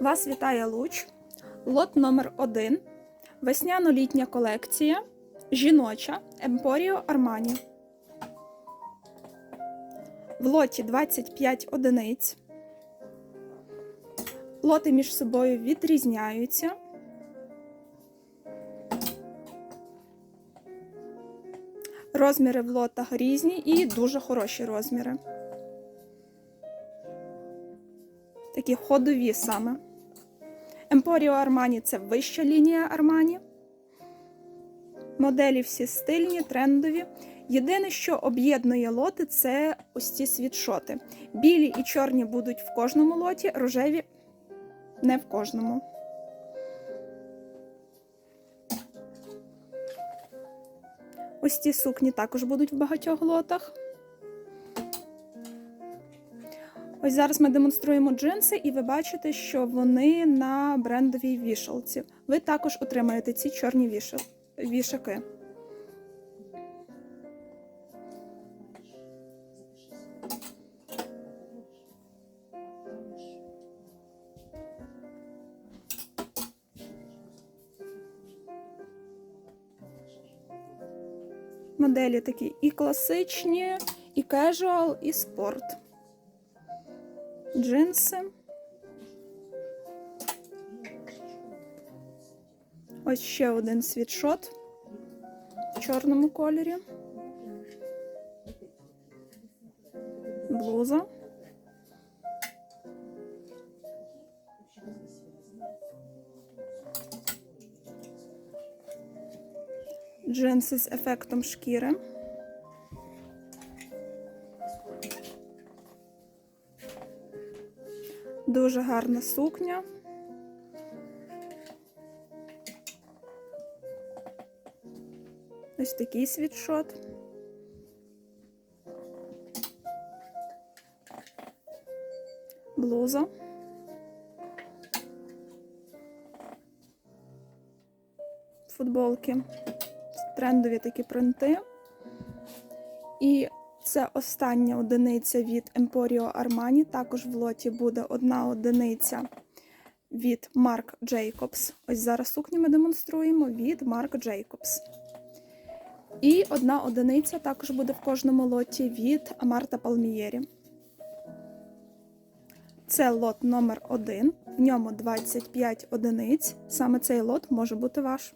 Вас вітає Луч, лот номер 1 весняно-літня колекція жіноча Емпоріо Армані. В лоті 25 одиниць. Лоти між собою відрізняються. Розміри в лотах різні і дуже хороші розміри. Такі ходові саме. Емпоріо Армані це вища лінія Армані. Моделі всі стильні, трендові. Єдине, що об'єднує лоти, це ось ці світшоти. Білі і чорні будуть в кожному лоті, рожеві не в кожному. Ось ці сукні також будуть в багатьох лотах. Ось зараз ми демонструємо джинси, і ви бачите, що вони на брендовій вішалці. Ви також отримаєте ці чорні вішаки. Моделі такі і класичні, і кежуал, і спорт. Джинси. Ось ще один світшот в чорному кольорі. Блуза. Джинси з ефектом шкіри. Дуже гарна сукня. Ось такий світшот. Блуза. Футболки. Трендові такі принти. І це остання одиниця від Emporio Armani. Також в лоті буде одна одиниця від Marc Jacobs. Ось зараз сукні ми демонструємо від Marc Jacobs. І одна одиниця також буде в кожному лоті від Амарта Палмієрі. Це лот номер 1 в ньому 25 одиниць. Саме цей лот може бути ваш.